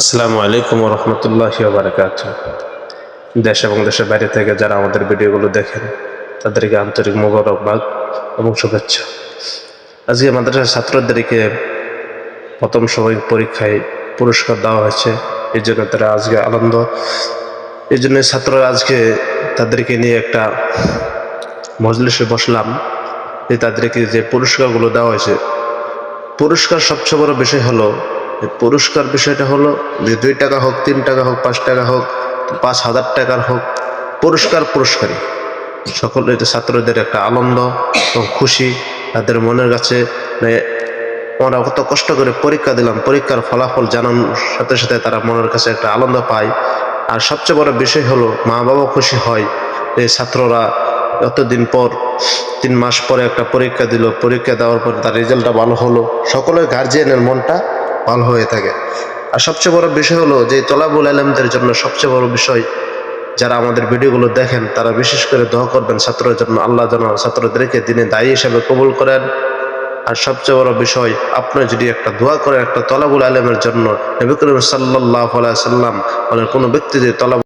আসসালামু আলাইকুম রহমতুল্লাহ বারকাত দেশ এবং দেশের বাইরে থেকে যারা আমাদের ভিডিওগুলো দেখেন, তাদেরকে আন্তরিক মোবারকবাদ এবং শুভেচ্ছা। আজকে মাদ্রাসার ছাত্রদেরকে প্রথম সময় পরীক্ষায় পুরস্কার দেওয়া হয়েছে। এই জন্য তারা আজকে আনন্দ। এই জন্য ছাত্ররা আজকে তাদেরকে নিয়ে একটা মজলিসে বসলাম। যে তাদেরকে যে পুরস্কারগুলো দেওয়া হয়েছে, পুরস্কার সবচেয়ে বড় বিষয় হলো পুরস্কার বিষয়টা হলো যে দুই টাকা হোক, তিন টাকা হোক, পাঁচ টাকা হোক, পাঁচ হাজার টাকার হোক, পুরস্কার পুরস্কারই। সকলের ছাত্রদের একটা আনন্দ এবং খুশি, তাদের মনের কাছে আমরা কত কষ্ট করে পরীক্ষা দিলাম, পরীক্ষার ফলাফল জানানোর সাথে সাথে তারা মনের কাছে একটা আনন্দ পায়। আর সবচেয়ে বড় বিষয় হলো মা বাবা খুশি হয় যে ছাত্ররা এতদিন পর, তিন মাস পরে একটা পরীক্ষা দিল, পরীক্ষা দেওয়ার পর তার রেজাল্টটা ভালো হলো। সকলের গার্জিয়ানের মনটা ভালো হয়ে থাকে। আর সবচেয়ে বড় বিষয় হলো যে তলাবুল আলমদের জন্য সবচেয়ে বড় বিষয় যারা আমাদের ভিডিওগুলো দেখেন, তারা বিশেষ করে দোয়া করবেন ছাত্রের জন্য, আল্লাহ যেন ছাত্রদেরকে দিনে দায়ী হিসাবে কবুল করেন। আর সবচেয়ে বড় বিষয়, আপনি যদি একটা দোয়া করেন একটা তলাবুল আলমের জন্য, নবী সাল্লাহ সাল্লাম মানে কোনো ব্যক্তি যদি তলাব